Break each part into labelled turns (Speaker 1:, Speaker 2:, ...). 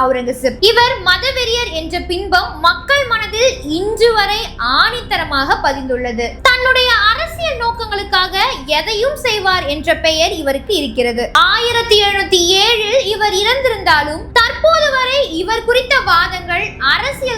Speaker 1: அவுரங்கசீப். இவர் மதவெறியர் என்ற பின்பம் மக்கள் மனதில் இன்று வரை ஆணித்தரமாக பதிந்துள்ளது. தன்னுடைய அரசியல் நோக்கங்களுக்காக எதையும் செய்வார் என்ற பெயர் இவருக்கு இருக்கிறது. ஆயிரத்தி எழுநூத்தி ஏழில் இவர் இறந்திருந்தாலும் தற்போது வரை இவர் குறித்த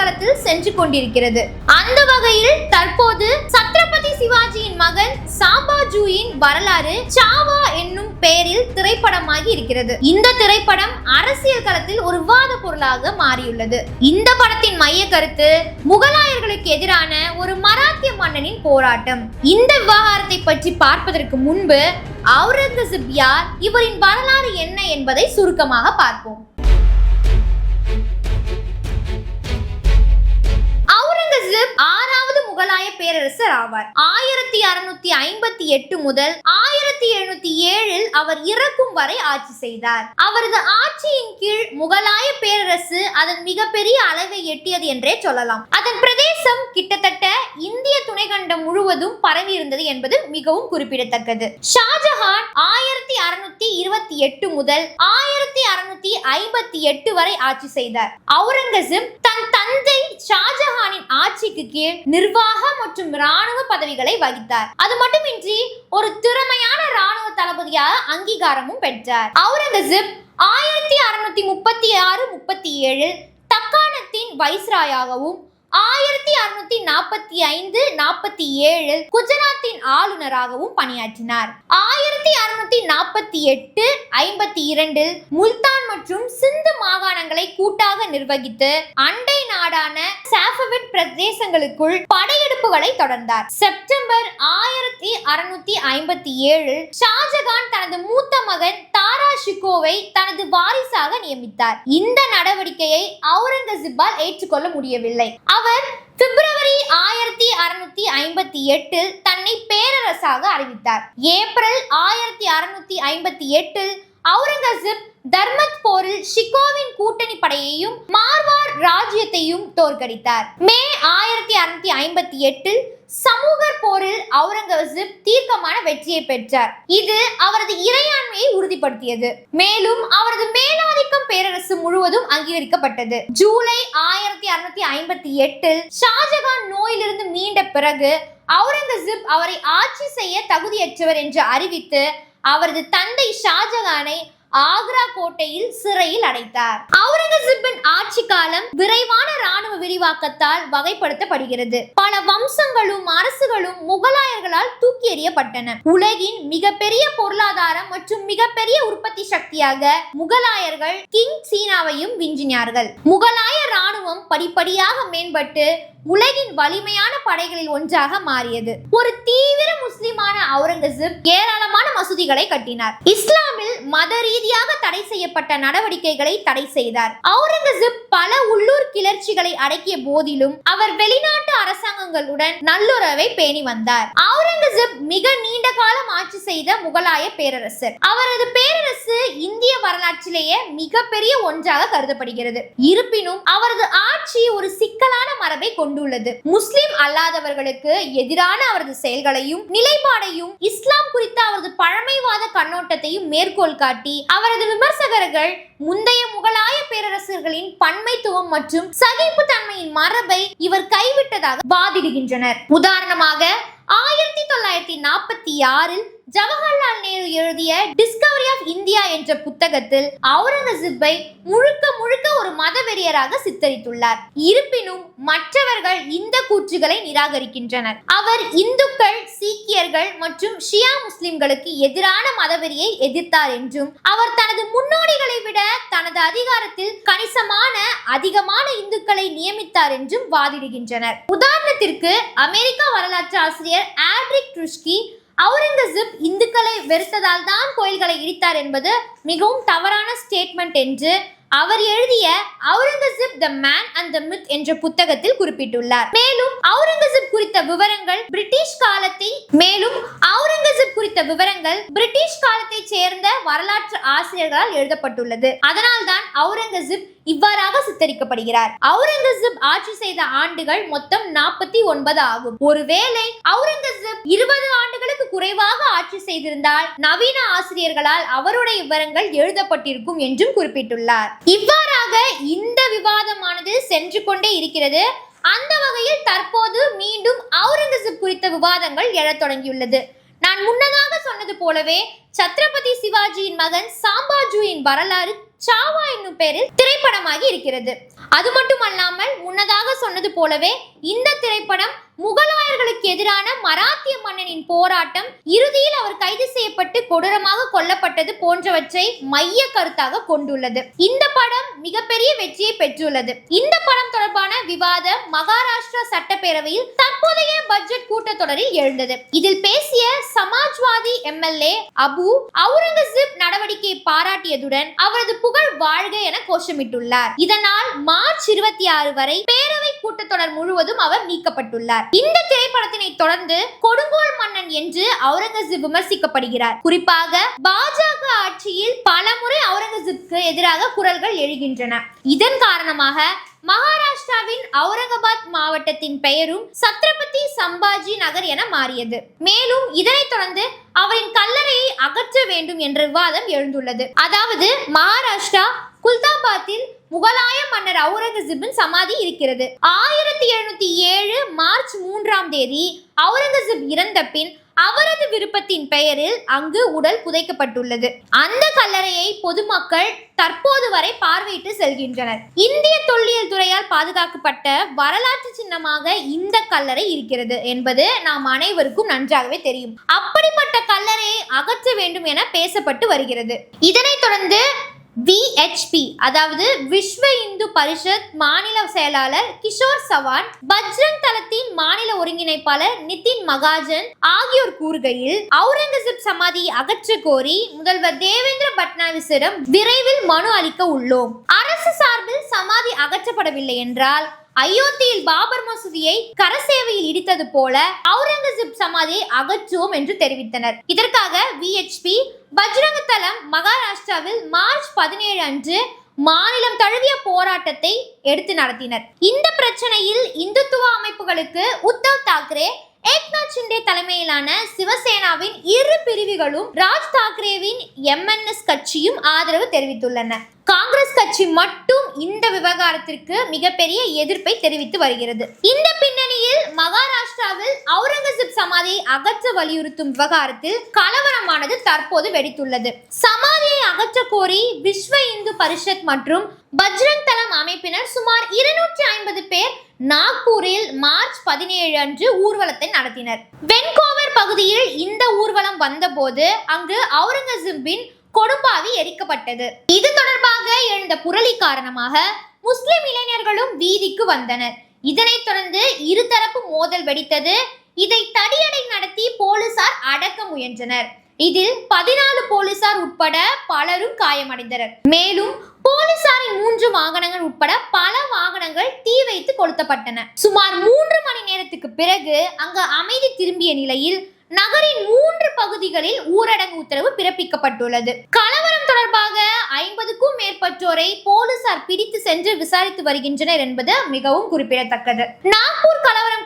Speaker 1: களத்தில் சென்று கொண்டிருக்கிறது. அந்த வகையில் தற்போது சத்ரபதி சிவாஜியின் மகன் சாம்பாஜூயின் வரலாறு சாவா என்னும் பெயரில் திரைப்படமாகி இருக்கிறது. இந்த திரைப்படம் அரசியல் களத்தில் ஒரு விவாத பொருளாக மாறியுள்ளது. இந்த படத்தின் மைய கருத்து முகலாயர்களுக்கு எதிரான ஒரு மராத்திய மன்னனின் போராட்டம். இந்த விவகாரத்தை பற்றி பார்ப்பதற்கு முன்பு அவுரங்கசீப் யார் இவரின் வரலாறு என்ன என்பதை சுருக்கமாக பார்ப்போம். அவுரங்கசீப் ஆறாவது முகலாய பேரரசர் ஆவார். ஆயிரத்தி அறுநூத்தி ஐம்பத்தி எட்டு முதல் ஆயிரத்தி எழுநூத்தி ஏழு அவர் இறக்கும் வரை ஆட்சி செய்தார். அவரது ஆட்சியின் கீழ் முகலாய பேரரசு அதன் மிகப்பெரிய அளவை எட்டியது என்றே சொல்லலாம். அதன் பிரதேசம் கிட்டத்தட்ட இந்திய துணைக்கண்டம் முழுவதும் பரவி இருந்தது என்பது மிகவும் குறிப்பிடத்தக்கது. ஷாஜஹான் ஆயிரத்தி அறுநூத்தி இருபத்தி எட்டு முதல் ஆயிரத்தி அறுநூத்தி ஐம்பத்தி எட்டு வரை ஆட்சி செய்தார். அவுரங்கசீப் தன் தந்தை ஷாஜஹானின் ஆட்சிக்கு கீழ் நிர்வாக மற்றும் ராணுவ பதவிகளை வகித்தார். அது மட்டுமின்றி ஒரு திறமையான ராணுவ தளபதியாக அங்கீகாரமும் பெற்றார். அவுரங்கசீப் ஆயிரத்தி அறுநூத்தி முப்பத்தி ஆறு முப்பத்தி ஏழு தக்காணத்தின் வைஸ்ராயாகவும் ஆயிரத்தி அறுநூத்தி நாற்பத்தி ஐந்து நாற்பத்தி ஏழு குஜராத்தின் ஆளுநராகவும் பணியாற்றினார். ஆயிரத்தி அறுநூத்தி நாற்பத்தி எட்டு ஐம்பத்தி இரண்டில் முல்தான் மற்றும் சிந்து மாகாணங்களை கூட்டாக நிர்வகித்து அண்டை நாடான சாஃபவிட் பிரதேசங்களுக்குள் படையெடுப்புகளை தொடர்ந்தார். செப்டம்பர் ஆயிரத்தி அறுநூத்தி ஐம்பத்தி ஏழில் ஷாஜகான் தனது மூத்த மகன் தா ஷிகோவை தனது வாரிசாக நியமித்தார். இந்த நடவடிக்கையை அவுரங்கசீப்பால் ஏற்றுக்கொள்ள முடியவில்லை. அவர் பிப்ரவரி ஆயிரத்தி அறுநூத்தி ஐம்பத்தி எட்டில் தன்னை பேரரசாக அறிவித்தார். ஏப்ரல் ஆயிரத்தி அறுநூத்தி ஐம்பத்தி எட்டில் அவுரங்கசீப் தர்மத் போரில் ஷிகோவின் கூட்டணி படையையும் மார்வார் ராஜ்யத்தையும் தோற்கடித்தார். மே ஆயிரத்தி அறுநூத்தி ஐம்பத்தி எட்டில் சமூகர் போரில் அவுரங்கசீப் தீர்க்கமான வெற்றியை பெற்றார். இது அவரது இறையாண்மையை உறுதிப்படுத்தியது. மேலும் அவரது மேலாதிக்கம் பேரரசு முழுவதும் அங்கீகரிக்கப்பட்டது. ஜூலை ஆயிரத்தி அறுநூத்தி ஐம்பத்தி எட்டில் ஷாஜகான் நோயிலிருந்து மீண்ட பிறகு அவுரங்கசீப் அவரை ஆட்சி செய்ய தகுதியற்றவர் என்று அறிவித்து அவரது தந்தை ஷாஜகானை ஆக்ரா கோட்டையில் சிறையில் அடைத்தார். அவுரங்கசீப்பின் ஆட்சி காலம் விரைவான ராணுவ விரிவாக்கத்தால் வகைப்படுத்தப்படுகிறது. பல வம்சங்களும் அரசுகளும் முகலாயர்களால் தூக்கி எறியப்பட்டன. உலகின் மிகப்பெரிய பொருளாதாரம் மற்றும் மிகப்பெரிய உற்பத்தி சக்தியாக முகலாயர்கள் கிங் சீனாவையும் விஞ்சினார்கள். முகலாய ராணுவம் படிப்படியாக மேம்பட்டு உலகின் வலிமையான படைகளில் ஒன்றாக மாறியது. ஒரு தீவிர முஸ்லிமான அவுரங்கசீப் ஏராளமான மசூதிகளை கட்டினார். இஸ்லாமில் மத ரீதியாக தடை செய்யப்பட்ட நடவடிக்கைகளை தடை செய்தார். அவுரங்கசீப் பல உள்ளூர் கிளர்ச்சிகளை அடக்கிய போதிலும் அவர் வெளிநாட்டு அரசாங்கங்களுடன் நல்லுறவை பேணி வந்தார். அவுரங்கசீப் மிக நீண்ட காலம் ஆட்சி செய்த முகலாய பேரரசர். அவரது பேரரசு இந்திய வரலாற்றிலேயே மிகப்பெரிய ஒன்றாக கருதப்படுகிறது. இருப்பினும் அவரது ஆட்சி ஒரு சிக்கலான மரபை கொண்டுள்ளது. முஸ்லிம் அல்லாதவர்களுக்கு எதிரான அவரது செயல்களையும் நிலைப்பாடையும் இஸ்லாம் குறித்த அவரது பழமைவாத கண்ணோட்டத்தையும் மேற்கோள் காட்டி அவரது விமர்சகர்கள் முந்தைய முகலாய பேரரசர்களின் பன்மைத்துவம் மற்றும் சகிப்பு தன்மையின் மரபை இவர் கைவிட்டதாக வாதிடுகின்றனர். உதாரணமாக ஆயிரத்தி தொள்ளாயிரத்தி நாற்பத்தி ஆறில் ஜவஹர்லால் நேரு எழுதிய டிஸ்கவரி ஆஃப் இந்தியா என்ற புத்தகத்தில் அவுரங்கசீப்பை முழுக்க முழுக்க ஒரு மதவெறியராக சித்தரித்துள்ளார். இருப்பினும் மற்றவர்கள் இந்த கூற்றுகளை நிராகரிக்கின்றனர். அவர் இந்துக்கள் சீக்கியர்கள் மற்றும் ஷியா முஸ்லிம்களுக்கு எதிரான மதவெறியை எதிர்த்தார் என்றும் அவர் தனது முன்னோடிகளை விட தனது அதிகாரத்தில் கணிசமான அதிகமான இந்துக்களை நியமித்தார் என்றும் வாதிடுகின்றனர். உதாரணத்திற்கு அமெரிக்கா வரலாற்று ஆசிரியர் ஆட்ரிக் ட்ருஷ்கி அவுரங்கசீப் இந்துக்களை வெறுத்ததால் தான் கோயில்களை இடித்தார் என்பது மிகவும் தவறான ஸ்டேட்மெண்ட் என்று அவர் எழுதிய Aurangzeb the man and the myth என்ற புத்தகத்தில் குறிப்பிட்டுள்ளார். மேலும் அவுரங்கசீப் குறித்த விவரங்கள் பிரிட்டிஷ் காலத்தை மேலும் குறித்த விவரங்கள் பிரிட்டிஷ் காலத்தைச் சேர்ந்த வரலாற்று ஆசிரியர்களால் எழுதப்பட்டுள்ளது. அதனால்தான் அவுரங்கசீப் இவ்வாறாக சித்தரிக்கப்படுகிறார். அவுரங்கசீப் ஆட்சி செய்த ஆண்டுகள் மொத்தம் நாற்பத்தி ஒன்பது ஆகும். ஒருவேளை அவுரங்கசீப் இருபது ஆண்டுகளுக்கு குறைவாக ஆட்சி செய்திருந்தால் நவீன ஆசிரியர்களால் அவருடைய விவரங்கள் எழுதப்பட்டிருக்கும் என்றும் குறிப்பிட்டுள்ளார். இவ்வாறாக இந்த விவாதமானது சென்று கொண்டே இருக்கிறது. அந்த வகையில் தற்போது மீண்டும் அவுரங்கசீப் குறித்த விவாதங்கள் எழத் தொடங்கியுள்ளது. நான் முன்னதாக சொன்னது போலவே சத்ரபதி சிவாஜியின் மகன் சாம்பாஜுவின் வரலாறு சாவா என்னும் பெயரில் திரைப்படமாகி இருக்கிறது. அது மட்டுமல்லாமல் முன்னதாக சொன்னது போலவே இந்த திரைப்படம் முகலாயர்களுக்கு எதிரான மராத்திய மன்னனின் போராட்டம் இறுதியில் அவர் கைது செய்யப்பட்டு கொடூரமாக கொல்லப்பட்டது போன்றவற்றை மைய கருத்தாக கொண்டுள்ளது. இந்த படம் மிகப்பெரிய வெற்றியை பெற்றுள்ளது. இந்த படம் தொடர்பான விவாதம் மகாராஷ்டிரா சட்டப்பேரவையில் தற்போதைய பட்ஜெட் கூட்டத்தொடரில் எழுந்தது. இதில் பேசிய சமாஜ்வாதி எம்எல்ஏ அபு அவுரங்கசீப் நடவடிக்கையை பாராட்டியதுடன் அவரது புகழ் வாழ்க என கோஷமிட்டுள்ளார். இதனால் மார்ச் இருபத்தி ஆறு வரை பேரவை கூட்டத்தொடர் முழுவதும் அவர் நீக்கப்பட்டுள்ளார். இந்த திரைப்படத்தினை தொடர்ந்து கொடுங்கோல் மன்னன் என்று அவுரங்கசீப் விமர்சிக்கப்படுகிறார். குறிப்பாக பாஜக ஆட்சியில் பலமுறை அவுரங்கசீப்க்கு எதிராக குரல்கள் எழுகின்றன. இதன் காரணமாக மகாராஷ்டிராவின் அவுரங்காபாத் மாவட்டத்தின் பெயரும் சத்ரபதி சம்பாஜி நகர் என மாறியது. மேலும் இதனைத் தொடர்ந்து அவரின் கல்லறையை அகற்ற வேண்டும் என்ற விவாதம் எழுந்துள்ளது. அதாவது மகாராஷ்டிரா குல்தாபாத்தில் முகலாய மன்னர் அவுரங்கசீப்பின் சமாதி இருக்கிறது. ஆயிரத்தி எழுநூத்தி ஏழு மார்ச் மூன்றாம் தேதி அவுரங்கசீப் இறந்த பின் அவரது விருப்பத்தின் பெயரில் அங்கு உடல் புதைக்கப்பட்டுள்ளது. அந்த கல்லறையை பொதுமக்கள் தற்போது வரை பார்வையிட்டு செல்கின்றனர். இந்திய தொல்லியல் துறையால் பாதுகாக்கப்பட்ட வரலாற்று சின்னமாக இந்த கல்லறை இருக்கிறது என்பது நாம் அனைவருக்கும் நன்றாகவே தெரியும். அப்படிப்பட்ட கல்லறையை அகற்ற வேண்டும் என பேசப்பட்டு வருகிறது. இதனைத் தொடர்ந்து விஹெச்பி அதாவது விஸ்வ இந்து பரிஷத் மாநில செயலாளர் கிஷோர் சவான் பஜ்ரங் தளத்தின் மாநில ஒருங்கிணைப்பாளர் நிதின் மகாஜன் ஆகியோர் கூறுகையில் அவுரங்கசீப் சமாதியை அகற்ற கோரி முதல்வர் தேவேந்திர பட்னாவிஸிடம் விரைவில் மனு அளிக்க உள்ளோம். அரசு சார்பில் சமாதி அகற்றப்படவில்லை என்றால் அயோத்தியில் பாபர் மசூதியை கரசேவையில் இடித்தது போல அவுரங்கசீப் சமாதியை அகற்றுவோம் என்று தெரிவித்தனர். இதற்காக விஹெச்பி பஜ்ரங்க தளம் மகாராஷ்டிராவில் மார்ச் பதினேழு அன்று மாநிலம் தழுவிய போராட்டத்தை எடுத்து நடத்தினர். இந்த பிரச்சனையில் இந்துத்துவ அமைப்புகளுக்கு உத்தவ் தாக்கரே ஏக்நாத் ஷிண்டே தலைமையிலான சிவசேனாவின் இரு பிரிவுகளும் ராஜ் தாக்கரேவின் எம்என்எஸ் கட்சியும் ஆதரவு தெரிவித்துள்ளன. காங்கிரஸ் கட்சி மட்டும் இந்த விவகாரத்திற்கு மிகப்பெரிய எதிர்ப்பை தெரிவித்து வருகிறது. இந்த பின்னணியில் சமாதியை அகற்ற வலியுறுத்தும் விவகாரத்தில் கலவரமானது தற்போது வெடித்துள்ளது. சமாதியை அகற்ற கோரி விஸ்வ இந்து பரிஷத் மற்றும் பஜ்ரங் தளம் அமைப்பினர் சுமார் இருநூற்றி ஐம்பது பேர் நாக்பூரில் மார்ச் பதினேழு அன்று ஊர்வலத்தை நடத்தினர். வென்கோவர் பகுதியில் இந்த ஊர்வலம் வந்தபோது அங்கு அவுரங்கசீப்பின் கொடும்பாவி எரிக்கப்பட்டது. இது தொடர்பாக எழுந்த புரளி காரணமாக முஸ்லிம் இளைஞர்களும் வீதிக்கு வந்தனர். இதனைத் தொடர்ந்து இருதரப்பு மோதல் வெடித்தது. இதை தடியடை நடத்தி போலீசார் அடக்க முயன்றனர். இதில் பதினாலு போலீசார் உட்பட பலரும் காயமடைந்தனர். மேலும் போலீசாரின் மூன்று வாகனங்கள் உட்பட பல வாகனங்கள் தீ வைத்து கொளுத்தப்பட்டன. சுமார் மூன்று மணி நேரத்துக்கு பிறகு அங்கு அமைதி திரும்பிய நிலையில் நகரின் மூன்று பகுதிகளில் ஊரடங்கு உத்தரவு பிறப்பிக்கப்பட்டுள்ளது. கலவரம் தொடர்பாக ஐம்பதுக்கும் மேற்பட்டோரை போலீசார் பிடித்து சென்று விசாரித்து வருகின்றனர் என்பது மிகவும் குறிப்பிடத்தக்கது. நாக்பூர் கலவரம்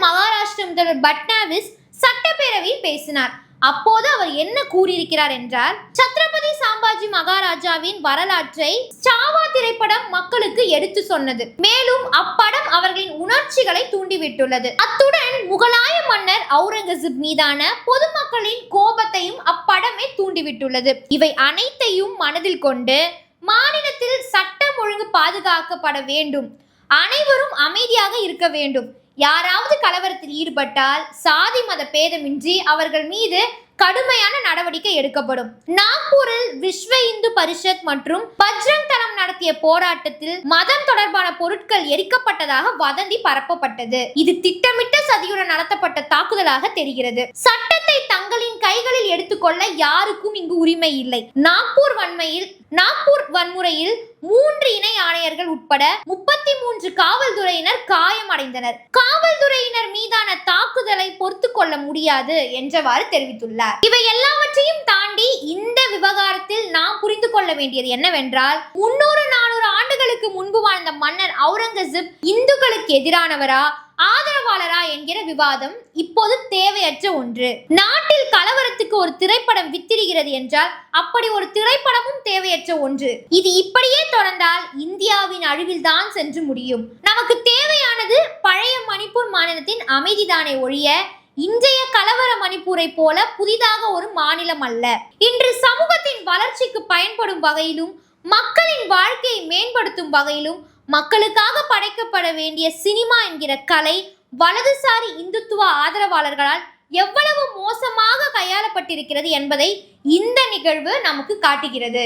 Speaker 1: மகாராஷ்டிர முதல்வர் பட்னாவிஸ் சட்டப்பேரவையில் பேசினார். அப்போது அவர் என்ன கூறியிருக்கிறார் என்றால் சத்ரபதி சாம்பாஜி மகாராஜாவின் வரலாற்றை சாவா திரைப்படம் மக்களுக்கு எடுத்து சொன்னது. மேலும் அப்படம் அவர்களின் உணர்ச்சிகளை தூண்டிவிட்டுள்ளது. அத்துடன் முகலாய மன்னர் அவுரங்கசீப் மீதான பொதுமக்களின் கோபத்தையும் அப்படமே தூண்டிவிட்டுள்ளது. இவை அனைத்தையும் மனதில் கொண்டு மாநிலத்தில் சட்டம் ஒழுங்கு பாதுகாக்கப்பட வேண்டும். அனைவரும் அமைதியாக இருக்க வேண்டும். யாராவது கலவரத்தில் ஈடுபட்டால் சாதி மத பேதமின்றி அவர்கள் மீது கடுமையான நடவடிக்கை எடுக்கப்படும். நாக்பூரில் விஸ்வ இந்து பரிஷத் மற்றும் பஜ்ரங் தளம் நடத்திய போராட்டத்தில் மதம் தொடர்பான பொருட்கள் எரிக்கப்பட்டதாக வதந்தி பரப்பப்பட்டது. இது திட்டமிட்ட சதியுடன் நடத்தப்பட்ட தாக்குதலாக தெரிகிறது. சட்ட தங்களின் கைகளில் எடுத்துக்கொள்ள யாருக்கும் இங்கு உரிமை இல்லை. நாக்பூர் வன்மையில் நாக்பூர் வன்முறையில் மூன்று இணை ஆணையர்கள் உட்பட முப்பத்தி மூன்று காவல்துறையினர் காயமடைந்தனர். காவல்துறையினர் மீதான தாக்குதலை பொறுத்து கொள்ள முடியாது என்றவாறு தெரிவித்துள்ளார். இவை எல்லாவற்றையும் தாண்டி இந்த விவகாரத்தில் நாம் புரிந்து கொள்ள வேண்டியது என்னவென்றால் முன்னூறு நானூறு ஆண்டுகளுக்கு முன்பு வாழ்ந்த மன்னர் அவுரங்கசீப் இந்துக்களுக்கு எதிரானவரா? ஆதரவாளரா என்கிற விவாதம் இப்போது தேவையற்ற ஒன்று. நாட்டில் கலவரத்துக்கு ஒரு திரைப்படம் வித்திருகிறது என்றால் அப்படி ஒரு திரைப்படமும் தேவையற்ற ஒன்று. இது இப்படியே தொடர்ந்தால் இந்தியாவின் அழிவில்தான் சென்று முடியும். நமக்கு தேவையானது பழைய மணிப்பூர் மாநிலத்தின் அமைதிதானே ஒழிய இன்றைய கலவர மணிப்பூரை போல புதிதாக ஒரு மாநிலம் அல்ல. இன்று சமூகத்தின் வளர்ச்சிக்கு பயன்படும் வகையிலும் மக்களின் வாழ்க்கையை மேம்படுத்தும் வகையிலும் மக்களுக்காக படைக்கப்பட வேண்டிய சினிமா என்கிற கலை வலதுசாரி இந்துத்துவ ஆதரவாளர்களால் எவ்வளவு மோசமாக கையாளப்பட்டிருக்கிறது என்பதை இந்த நிகழ்வு நமக்கு காட்டுகிறது.